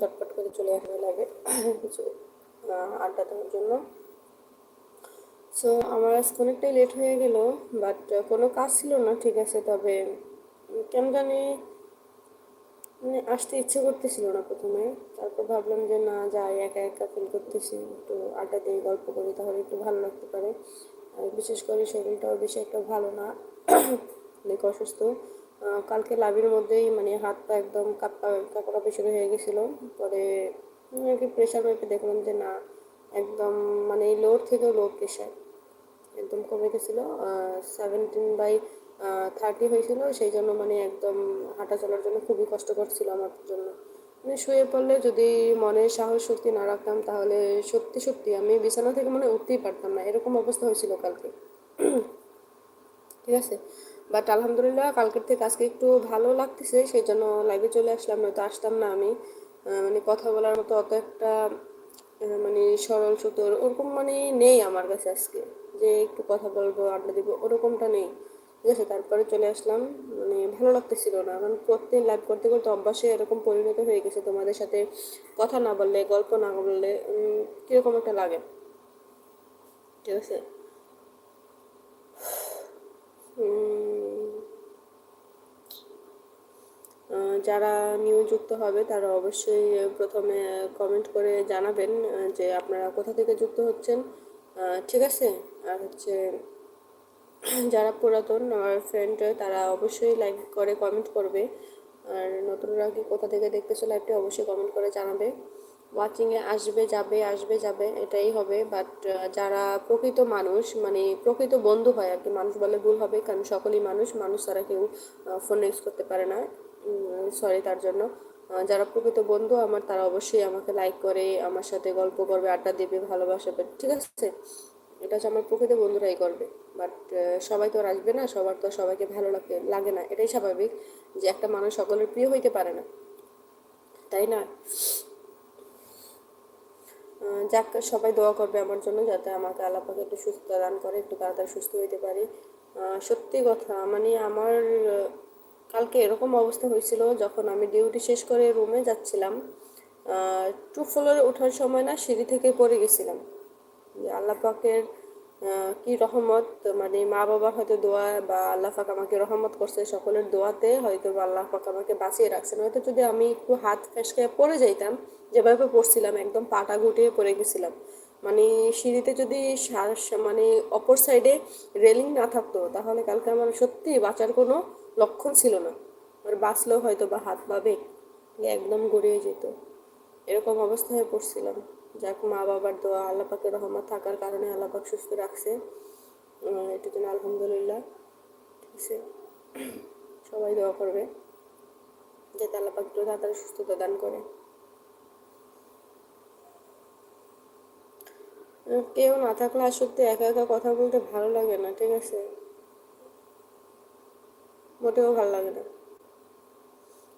ঝটপট করে চলে আসবে লাগে কিছু আড্ডা দেওয়ার জন্য। সো আমার আজকে অনেকটাই লেট হয়ে গেল বাট কোনো কাজ ছিল না, ঠিক আছে, তবে কেন জানি মানে আসতে ইচ্ছে করতেছিল না প্রথমে। তারপর ভাবলাম যে না, যাই, একা একা ফিল করতেছি, একটু আড্ডা দিয়ে গল্প করি, তাহলে একটু ভালো লাগতে পারে। আর বিশেষ করে শরীরটাও বেশি একটা ভালো না, অনেক অসুস্থ। কালকে লাভের মধ্যেই মানে হাত পা একদম কাঁপা কাঁপা শুরু হয়ে গেছিল। পরে কি প্রেশার মেপে দেখলাম যে না, একদম মানে লোর থেকেও লো প্রেশার একদম কমে গেছিল সেভেন্টিন বাই থার্টি হয়েছিল। সেই জন্য মানে একদম হাঁটা চলার জন্য খুবই কষ্টকর ছিল আমার জন্য। মানে শুয়ে পড়লে যদি মনে সাহস শক্তি না রাখতাম, তাহলে সত্যি সত্যি আমি বিছানা থেকে মানে উঠতেই পারতাম না। এরকম অবস্থা হয়েছিল কালকে। ঠিক আছে? বাট আলহামদুলিল্লাহ, কালকের থেকে আজকে একটু ভালো লাগতেছে সেই জন্য লাইভে চলে আসলাম, নয়তো আসতাম না আমি। মানে কথা বলার মতো অত একটা মানে সরল সুতোর ওরকম মানে নেই আমার কাছে আজকে। যে একটু কথা বলব, আড্ডা দিব, ওরকমটা নেই। ঠিক আছে, তারপরে চলে আসলাম। মানে ভালো লাগতেছিল না। কারণ প্রত্যেক লাইভ করতে করতে অভ্যাসে এরকম পরিণত হয়ে গেছে তোমাদের সাথে কথা না বললে, গল্প না বললে কীরকম একটা লাগে। ঠিক আছে? যারা নিউ যুক্ত হবে, তারা অবশ্যই প্রথমে কমেন্ট করে জানাবেন যে আপনারা কোথা থেকে যুক্ত হচ্ছেন। ঠিক আছে? আর হচ্ছে, যারা পুরাতন, আমার ফ্রেন্ড তারা অবশ্যই লাইক করে কমেন্ট করবে। আর নতুনরা কি কোথা থেকে দেখতেছো লাইভটি অবশ্যই কমেন্ট করে জানাবে। ওয়াচিংয়ে আসবে, যাবে আসবে, যাবে, এটাই হবে। বাট যারা প্রকৃত মানুষ মানে প্রকৃত বন্ধু হয় আর কি, মানুষ বলে ভুল হবে, কারণ সকলেই মানুষ মানুষ তারা কেউ ফোন ইউজ করতে পারে না। সরি তার জন্য। যারা প্রকৃত বন্ধু আমার, তারা অবশ্যই আমাকে লাইক করে, আমার সাথে গল্প করবে, আড্ডা দেবে ভালোবাসাবে ঠিক আছে? এটা হচ্ছে আমার প্রকৃত বন্ধুরাই করবে। বাট সবাই তো আর আসবে না, সবার তো সবাইকে ভালো লাগে লাগে না। এটাই স্বাভাবিক যে একটা মানুষ সকলের প্রিয় হইতে পারে না। তাই না? যাক, সবাই দোয়া করবে আমার জন্য যাতে আমাকে আল্লাপাকে একটু সুস্থ দান করে, একটু তাড়াতাড়ি সুস্থ হইতে পারি। সত্যি কথা মানে আমার কালকে এরকম অবস্থা হয়েছিল যখন আমি ডিউটি শেষ করে রুমে যাচ্ছিলাম টু ফ্লোরে ওঠার সময় না সিঁড়ি থেকে পড়ে গেছিলাম। আল্লাহ পাকের কি রহমত মানে মা বাবার হয়তো দোয়া বা আল্লাহ পাক আমাকে রহমত করছে সকলের দোয়াতে, হয়তো বা আল্লাহ পাক আমাকে বাঁচিয়ে রাখছেন। হয়তো যদি আমি একটু হাত ফেসকে পড়ে যাইতাম, যেভাবে পড়ছিলাম, একদম পাটা গুটিয়ে পড়ে গেছিলাম। মানে সিঁড়িতে যদি মানে অপর সাইডে রেলিং না থাকতো, তাহলে কালকে আমার সত্যি বাঁচার কোনো লক্ষণ ছিল না। আর বাঁচলেও হয়তো বা হাত পাবে একদম গড়িয়ে যেত। এরকম অবস্থায় পড়ছিলাম। যাক, মা বাবার দোয়া আল্লাপাকের রহমত থাকার কারণে আল্লাপাক সুস্থ রাখছে। এটার জন্য আলহামদুলিল্লাহ, ঠিক আছে। সবাই দোয়া করবে, যাতে আল্লাপাক তাড়াতাড়ি সুস্থতা দান করে। কেউ না থাকলে সত্যি একা একা কথা বলতে ভালো লাগে না, ঠিক আছে? মোটেও ভালো লাগে না।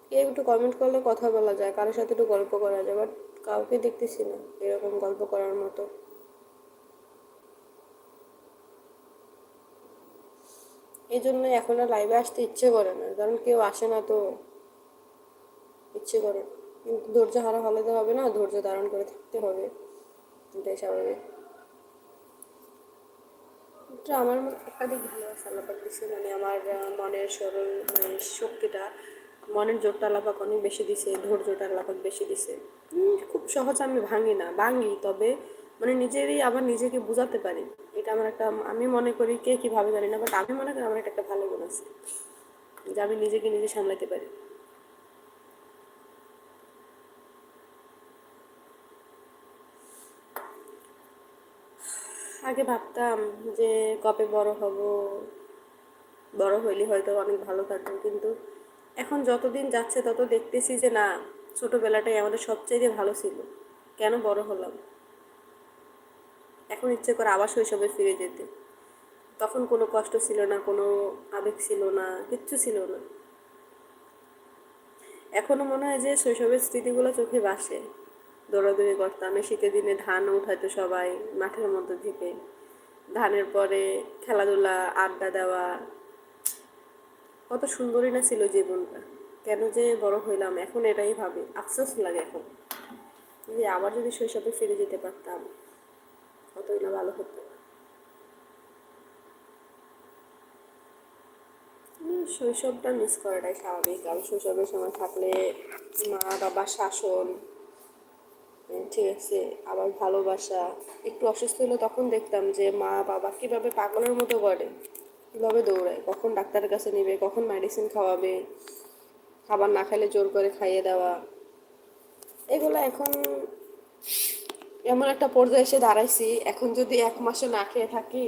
কেউ একটু কমেন্ট করলে কথা বলা যায়, কারোর সাথে একটু গল্প করা যায় বাট কাউকে দেখতেছি না, এরকম গল্প করার মতো। এই জন্য এখন আর লাইভে আসতে ইচ্ছে করে না, কারণ কেউ আসে না তো ইচ্ছে করে কিন্তু ধৈর্য হারা হলে তো হবে না, ধৈর্য ধারণ করে থাকতে হবে, এটাই স্বাভাবিক। আমার একটা দিক ভালো আছে আল্লাপাক দিচ্ছে মানে আমার মনের সরল মানে শক্তিটা মনের জোরটা আল্লাপাক অনেক বেশি দিছে, ধৈর্যটা আল্লাপাক বেশি দিছে। খুব সহজ আমি ভাঙি না, ভাঙি, তবে মানে নিজেরই আবার নিজেকে বোঝাতে পারি। এটা আমার একটা, আমি মনে করি কে কীভাবে জানি না বাট আমি মনে করি আমার একটা ভালো গুণ আছে, যে আমি নিজেকে নিজে সামলাতে পারি। আগে ভাবতাম যে কবে বড় হব, বড় হইলে হয়তো অনেক ভালো থাকব, কিন্তু এখন যতদিন যাচ্ছে তত দেখতেছি যে না, ছোটোবেলাটাই আমাদের সবচেয়ে ভালো ছিল। কেন বড় হলাম? এখন ইচ্ছে করে আবার শৈশবে ফিরে যেতে। তখন কোনো কষ্ট ছিল না, কোনো আবেগ ছিল না, কিচ্ছু ছিল না। এখনও মনে হয় যে শৈশবের স্মৃতিগুলো চোখে বাসে দৌড়াদৌড়ি করতাম। এই শীতের দিনে ধান উঠাইতো সবাই মাঠের মধ্যে থেকে। ধানের পরে খেলাধুলা, আড্ডা দেওয়া। কত সুন্দরই না ছিল জীবনটা। কেন যে বড় হইলাম, এখন এটাই ভাবি। আফসোস লাগে এখন। যে আবার যদি শৈশবে ফিরে যেতে পারতাম, কতই না ভালো হতো। শৈশবটা মিস করাটাই স্বাভাবিক। কারণ শৈশবের সময় থাকলে মা বাবার শাসন ঠিক আছে আবার ভালোবাসা। একটু অসুস্থ হলে তখন দেখতাম যে মা, বাবা কীভাবে পাগলের মতো করে, কীভাবে দৌড়ায়, কখন ডাক্তারের কাছে নেবে, কখন মেডিসিন খাওয়াবে, খাবার না খেলে জোর করে খাইয়ে দেওয়া। এগুলো এখন এমন একটা পর্যায়ে এসে দাঁড়াইছি, এখন যদি এক মাসে না খেয়ে থাকি,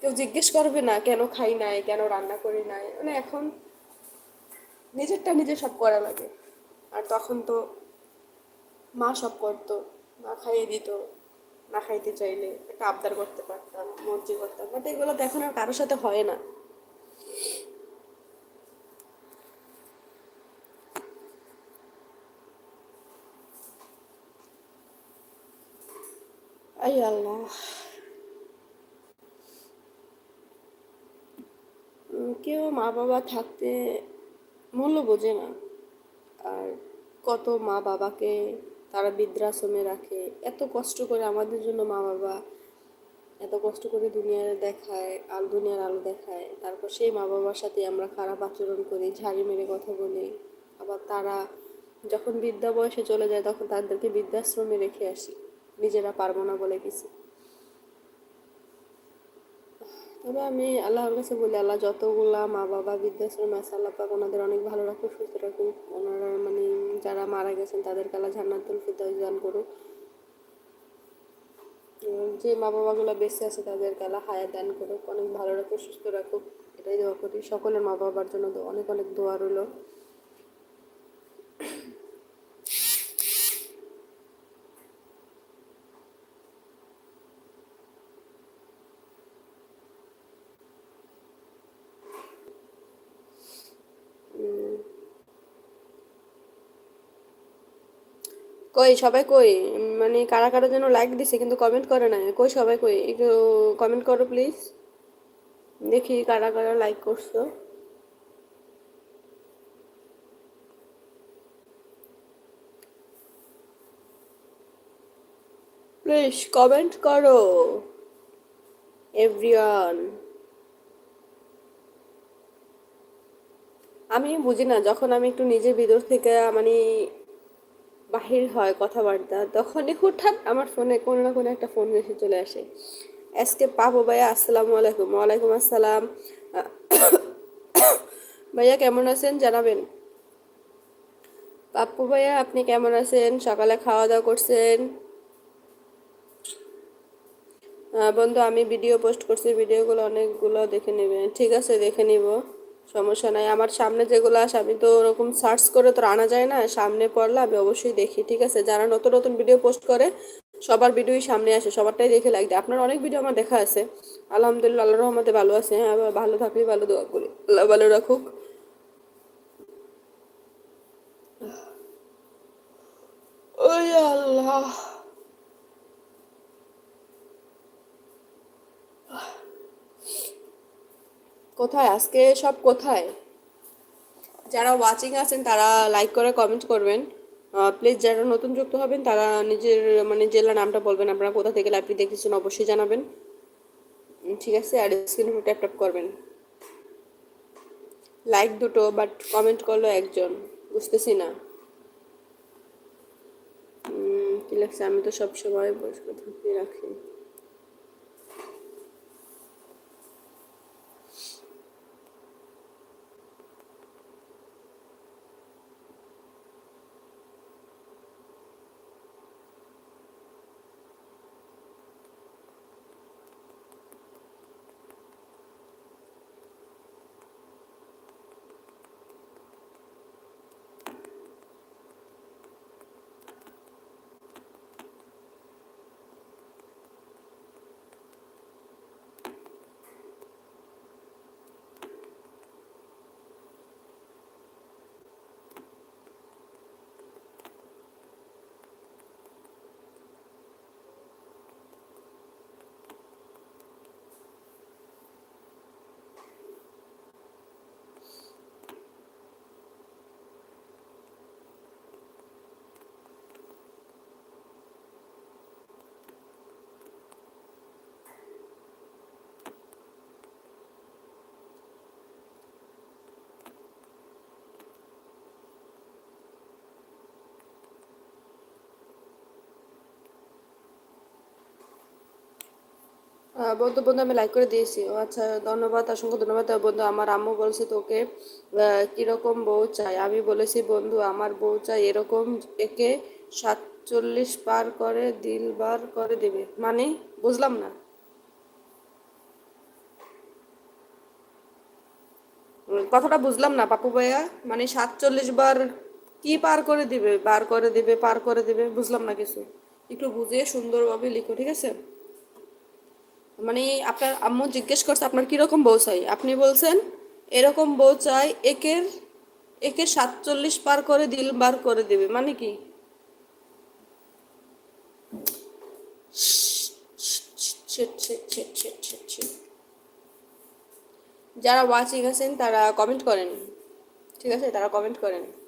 কেউ জিজ্ঞেস করবে না, কেন খাই নাই, কেন রান্না করি নাই মানে এখন নিজেরটা নিজে সব করা লাগে। আর তখন তো মা সব করতো, মা খাইয়ে দিত, না খাইতে চাইলে একটা আবদার করতে পারতাম মর্জি করতাম। বাট এগুলো তো এখন আর কারোর সাথে হয় না। আল্লাহ। কেউ মা বাবা থাকতে মূল্য বোঝে না। আর কত মা বাবাকে তারা বৃদ্ধাশ্রমে রাখে। এত কষ্ট করে আমাদের জন্য মা বাবা এত কষ্ট করে দুনিয়ার দেখায়, আল দুনিয়ার আলো দেখায়। তারপর সেই মা বাবার সাথে আমরা খারাপ আচরণ করি, ঝাড়ি মেরে কথা বলি। আবার তারা যখন বৃদ্ধা বয়সে চলে যায়, তখন তাদেরকে বৃদ্ধাশ্রমে রেখে আসি। নিজেরা পারব না বলে কিছু। তবে আমি আল্লাহর কাছে বলি, আল্লাহ যতগুলা মা বাবা বৃদ্ধাশ্রম আছে আল্লাহ পাক ওনাদের অনেক ভালো রাখুক, সুস্থ রাখুক। ওনারা মানে যারা মারা গেছেন তাদেরকে আল্লাহ জান্নাতুল ফিরদাউস দান করুক। যে মা বাবাগুলো বেঁচে আছে তাদেরকে আল্লাহ হায়া দান করুক, অনেক ভালো রাখুক, সুস্থ রাখুক। এটাই দোয়া করি। সকলের মা বাবার জন্য অনেক অনেক দোয়া রইল। কই, সবাই কই? মানে কারা কারা যেন লাইক দিছে, কিন্তু কমেন্ট করে না কই সবাই কই? একটু কমেন্ট করো প্লিজ দেখি কারা কারা লাইক করছ। প্লিজ কমেন্ট করো। এভরিওয়ান আমি বুঝি না, যখন আমি একটু নিজের ভিতর থেকে মানে বাহির হয় কথাবার্তা, তখনই হঠাৎ আমার ফোনে কোনো না কোনো একটা ফোন এসে চলে আসে। আজকে পাবো ভাইয়া, আসসালামু আলাইকুম। ওয়ালাইকুম আসসালাম। ভাইয়া কেমন আছেন জানাবেন? পাপ্পু ভাইয়া, আপনি কেমন আছেন? সকালে খাওয়া দাওয়া করছেন বন্ধু, আমি ভিডিও পোস্ট করছি, ভিডিওগুলো অনেকগুলো দেখে নেবেন। ঠিক আছে, দেখে নিব। সমস্যা নাই। আমার সামনে যেগুলো আসে, আমি তো ওরকম সার্চ করে তো আনা যায় না। সামনে পড়লে আমি অবশ্যই দেখি, ঠিক আছে? যারা নতুন নতুন ভিডিও পোস্ট করে, সবার ভিডিওই সামনে আসে, সবারটাই দেখে লাগবে আপনার অনেক ভিডিও আমার দেখা আছে। আলহামদুলিল্লাহ আল্লাহ রহমতে ভালো আছে। হ্যাঁ ভালো থাকলে ভালো দোয়া করি। আল্লাহ ভালো রাখুক। ওই আল্লাহ। কোথায়? আজকে সব কোথায়? যারা ওয়াচিং আছেন, তারা লাইক করে কমেন্ট করবেন। প্লিজ যারা নতুন যুক্ত হবেন, তারা নিজের মানে জেলার নামটা বলবেন। আপনারা কোথা থেকে লাইভটি দেখেছেন অবশ্যই জানাবেন। ঠিক আছে? আর স্ক্রিন ট্যাপ ট্যাপ করবেন। লাইক দুটো বাট কমেন্ট করল একজন। বুঝতেছি না। কি লাগছে? আমি তো সব সময় বসে থাকি, রাখি। বন্ধু বন্ধু, আমি লাইক করে দিয়েছি। ও আচ্ছা ধন্যবাদ, অসংখ্য ধন্যবাদ। বন্ধু, আমার আম্মু বলছে তোকে কীরকম বউ চাই? আমি বলেছি, বন্ধু, আমার বউ চাই এরকম একে সাতচল্লিশ পার করে, দিল বার করে দেবে। মানে বুঝলাম না। কথাটা বুঝলাম না, পাপু ভাইয়া। মানে সাতচল্লিশ বার কি পার করে দিবে? বার করে দিবে, পার করে দিবে, বুঝলাম না কিছু। একটু বুঝিয়ে সুন্দরভাবে লিখো, ঠিক আছে? মানে আপনার আম্মু জিজ্ঞেস করছে, আপনার কীরকম বউ চাই? আপনি বলছেন, এরকম বউ চাই, একের একে সাতচল্লিশ পার করে দিল, বার করে দেবে। মানে কি। যারা ওয়াচিং আছেন, তারা কমেন্ট করেন। ঠিক আছে? তারা কমেন্ট করেন।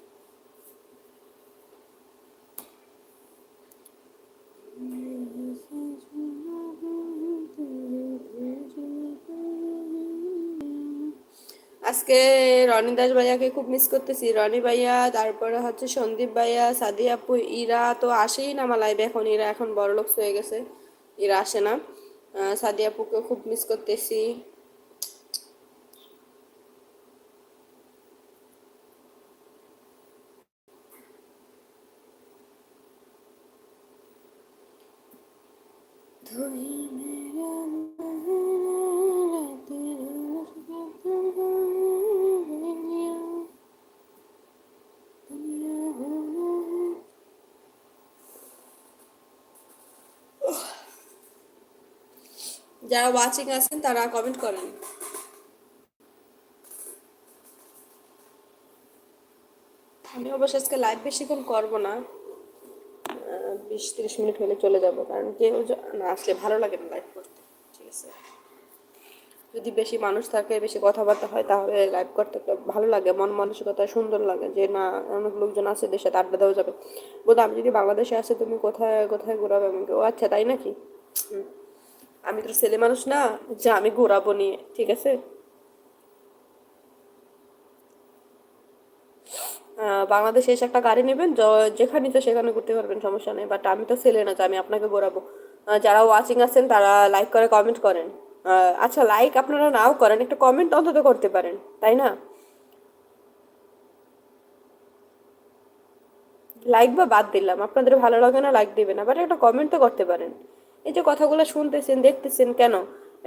আজকে রনি দাস ভাইয়াকে খুব মিস করতেছি। রনি ভাইয়া, তারপরে হচ্ছে সন্দীপ ভাইয়া সাদি আপু, ইরা তো আসেই না আমার লাইভে এখন। ইরা এখন বড় লোক হয়ে গেছে। ইরা আসে না। সাদি আপুকে খুব মিস করতেছি। যারা ওয়াচিং আছেন, তারা কমেন্ট করেন। আমি অবশ্য আজকে লাইভ বেশিক্ষণ করব না। বিশ তিরিশ মিনিট হলে চলে যাব, কারণ কেউ না আসলে ভালো লাগে না লাইভ করতে। ঠিক আছে? যদি বেশি মানুষ থাকে, বেশি কথাবার্তা হয়, তাহলে লাইভ করতে ভালো লাগে। মন মানসিকতা সুন্দর লাগে যে, না, অনেক লোকজন আছে, দেশে সাথে আড্ডা যাবে। বোধ আমি যদি বাংলাদেশে আসে, তুমি কোথায় কোথায় ঘোরাবে আমাকে? ও আচ্ছা তাই নাকি? হুম। আমি তো ছেলে মানুষ না, যে আমি ঘোরাবো নিয়ে, ঠিক আছে? বাংলাদেশে এসে একটা গাড়ি নেবেন যেখানে তো সেখানে ঘুরতে পারবেন, সমস্যা নেই বাট আমি তো ছেলে না, যে আমি আপনাকে ঘোরাবো। যারা ওয়াচিং আছেন, তারা লাইক করে কমেন্ট করেন। আচ্ছা লাইক আপনারা নাও করেন, একটা কমেন্ট অন্তত করতে পারেন, তাই না? লাইক বা বাদ দিলাম, আপনাদের ভালো লাগে না লাইক দিবেন, আবার একটা কমেন্ট তো করতে পারেন। এই যে কথাগুলো শুনতেছেন, দেখতেছেন কেন?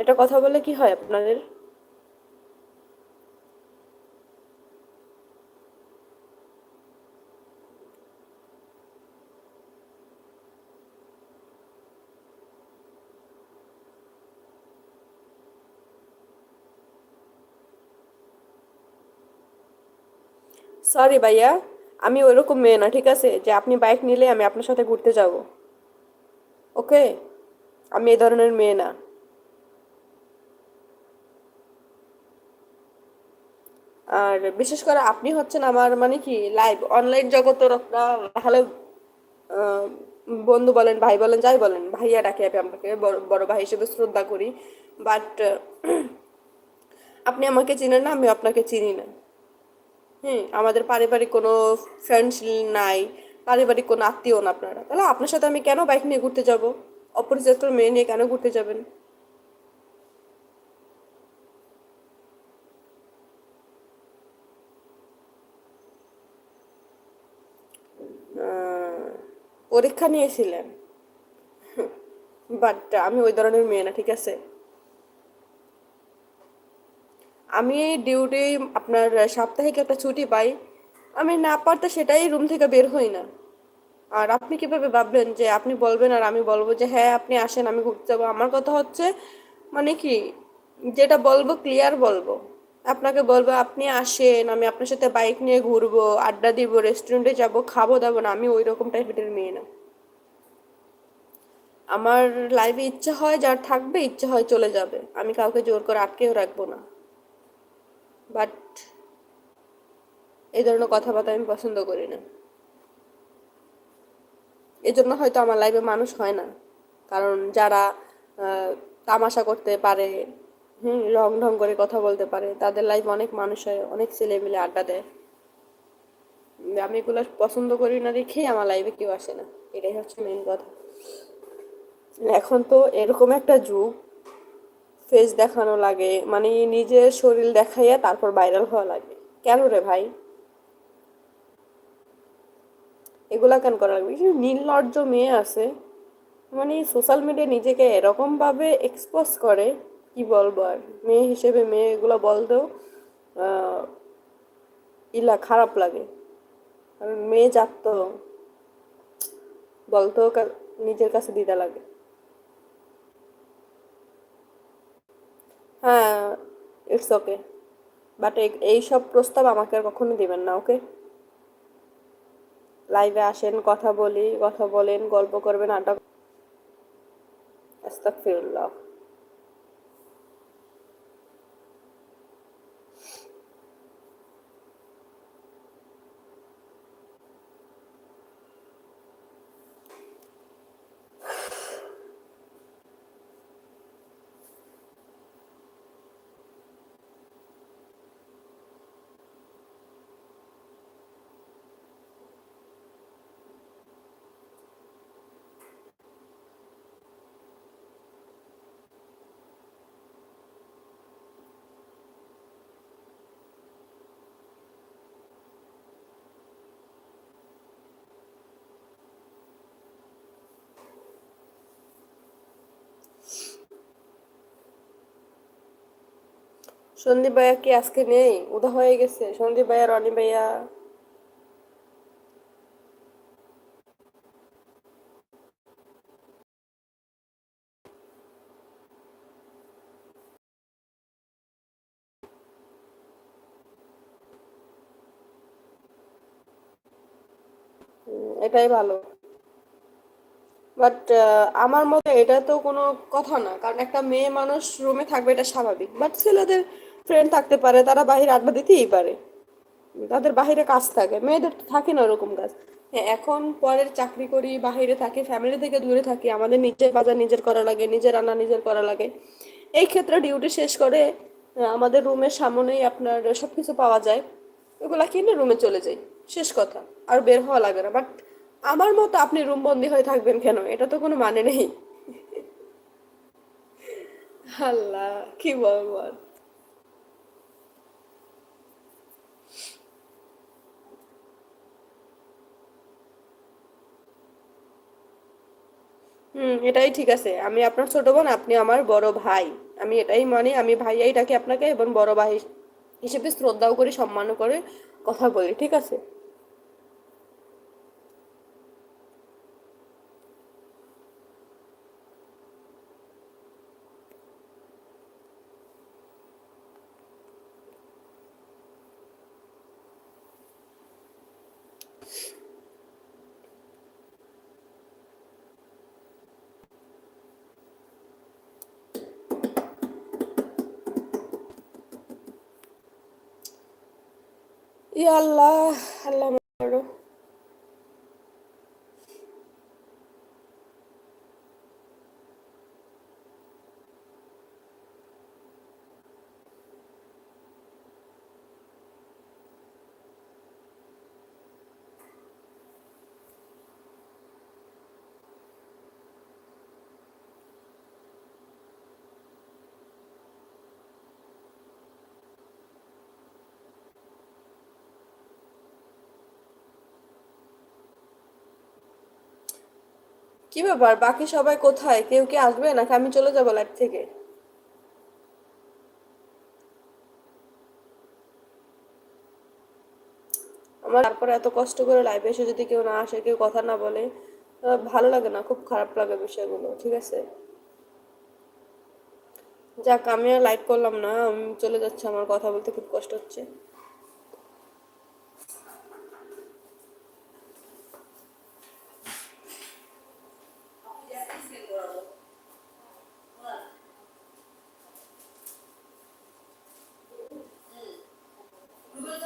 এটা কথা বলে কি হয় আপনাদের? সরি ভাইয়া, আমি ওইরকম মেয়ে না, ঠিক আছে? যে আপনি বাইক নিলে আমি আপনার সাথে ঘুরতে যাব। ওকে আমি এই ধরনের মেয়ে না। আর বিশেষ করে আপনি হচ্ছেন আমার মানে কি লাইভ অনলাইন জগতের একটা ভালো বন্ধু বলেন, ভাই বলেন, যাই বলেন, ভাইয়া ডাকি আমি আপনাকে, বড় বড় ভাই হিসেবে শ্রদ্ধা করি। বাট আপনি আমাকে চিনেন না, আমি আপনাকে চিনি না। হুম, আমাদের পারিবারিক কোনো ফ্রেন্ডস নাই, পারিবারিক কোনো আত্মীয় না আপনারা। তাহলে আপনার সাথে আমি কেন বাইক নিয়ে ঘুরতে যাব? অপরিচিত মেয়ে নিয়ে কেন ঘুরতে যাবেন? পরীক্ষা নিয়েছিলেন। বাট আমি ওই ধরনের মেয়ে না, ঠিক আছে? আমি ডিউটি আপনার সাপ্তাহিক একটা ছুটি পাই। আমি না পারতে সেটাই রুম থেকে বের হই না। আর আপনি কীভাবে ভাবলেন যে আপনি বলবেন আর আমি বলব যে হ্যাঁ আপনি আসেন, আমি ঘুরতে যাব। আমার কথা হচ্ছে মানে কি, যেটা বলব ক্লিয়ার বলব। আপনাকে বলব, আপনি আসেন, আমি আপনার সাথে বাইক নিয়ে ঘুরবো, আড্ডা দিব রেস্টুরেন্টে যাব, খাব, দাবো না, আমি ওই রকম টাইপের মেয়ে না। আমার লাইফে ইচ্ছা হয়, যার থাকবে, ইচ্ছা হয় চলে যাবে। আমি কাউকে জোর করে আটকেও রাখব না। বাট এই ধরনের কথাবার্তা আমি পছন্দ করি না। এই জন্য হয়তো আমার লাইফে মানুষ হয় না। কারণ যারা তামাশা করতে পারে, হুম, রং ঢং করে কথা বলতে পারে, তাদের লাইফ অনেক মানুষ হয়, অনেক ছেলে মিলে আড্ডা দেয়। আমি এগুলো পছন্দ করি না দেখেই আমার লাইফে কেউ আসে না। এটাই হচ্ছে মেন কথা। এখন তো এরকম একটা যুগ ফেস দেখানো লাগে মানে নিজের শরীর দেখাইয়া তারপর ভাইরাল হওয়া লাগে। কেন রে ভাই? এগুলা কেন করা লাগবে? কিছু নির্লজ্জ মেয়ে আছে মানে সোশ্যাল মিডিয়া নিজেকে এরকমভাবে এক্সপোজ করে, কি বলব আর? মেয়ে হিসেবে মেয়ে এগুলো বলতেও ইলা খারাপ লাগে। কারণ মেয়ে জাত বলতেও নিজের কাছে দিতে লাগে। হ্যাঁ ইটস ওকে বাট এই সব প্রস্তাব আমাকে আর কখনো দিবেন না ওকে লাইভে আসেন কথা বলি কথা বলেন গল্প করবেন আড্ডা আস্তাগফিরুল্লাহ। সন্দীপ ভাইয়া কি আজকে নেই? উদা হয়ে গেছে। সন্দীপ ভাইয়া, রনি ভাইয়া। এটাই ভালো। বাট আমার মতে এটা তো কোনো কথা না। কারণ একটা মেয়ে মানুষ রুমে থাকবে এটা স্বাভাবিক। বাট ছেলেদের ফ্রেন্ড থাকতে পারে, তারা বাইরে আড্ডা দিতেই পারে। তাদের বাইরে কাজ থাকে, মেয়েদের তো থাকে না ওরকম কাজ। হ্যাঁ এখন পরের চাকরি করি বাইরে থাকি ফ্যামিলি থেকে দূরে থাকি, আমাদের নিজের বাজার নিজের করা লাগে, নিজের রান্না নিজের করা লাগে। এই ক্ষেত্রে ডিউটি শেষ করে আমাদের রুমের সামনেই আপনার সব কিছু পাওয়া যায়। ওগুলা কিনে রুমে চলে যাই, শেষ কথা, আর বের হওয়া লাগে না। বাট আমার মতো আপনি রুম বন্দি হয়ে থাকবেন কেন? এটা তো কোনো মানে নেই। আল্লাহ, কি বলব আর। হুম, এটাই ঠিক আছে। আমি আপনার ছোট বোন, আপনি আমার বড় ভাই। আমি এটাই মানে আমি ভাইয়াই ডাকি আপনাকে এবং বড় ভাই হিসেবে শ্রদ্ধাও করি, সম্মানও করে, কথা বলি, ঠিক আছে? ইয়া আল্লাহ আল্লাহ কি ব্যাপার? বাকি সবাই কোথায়? কেউ কি আসবে? নাকি আমি চলে যাব লাইফ থেকে? আমার তারপরে এত কষ্ট করে লাইভে এসে যদি কেউ না আসে, কেউ কথা না বলে ভালো লাগে না, খুব খারাপ লাগে বিষয়গুলো, ঠিক আছে? যাক আমি আর লাইভ করলাম না, আমি চলে যাচ্ছে, আমার কথা বলতে খুব কষ্ট হচ্ছে।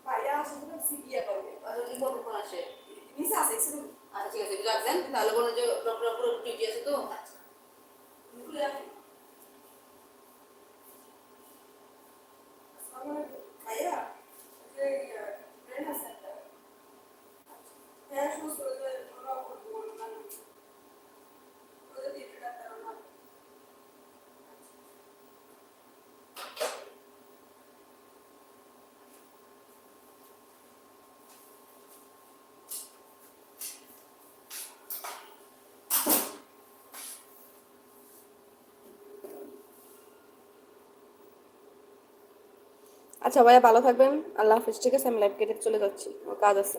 ছবি ভাইয়া আসলে সিবিয়া করবে আচ্ছা কি কখন আসে নিচে আছে একটু আচ্ছা ঠিক আছে রাখবেন। তাহলে কোনো যে ডক্টর পুরো ডিউটি আছে তো? খুলে রাখি। ভাইয়া যে ব্রেন আছে একটা হ্যাঁ সুস্থ হয়ে ওরা করব না ওদের দিতে ডাক্তার না আচ্ছা ভাইয়া ভালো থাকবেন। আল্লাহ হাফিজ। ঠিক আছে, আমি লাইভ কেটে চলে যাচ্ছি। কাজ আছে।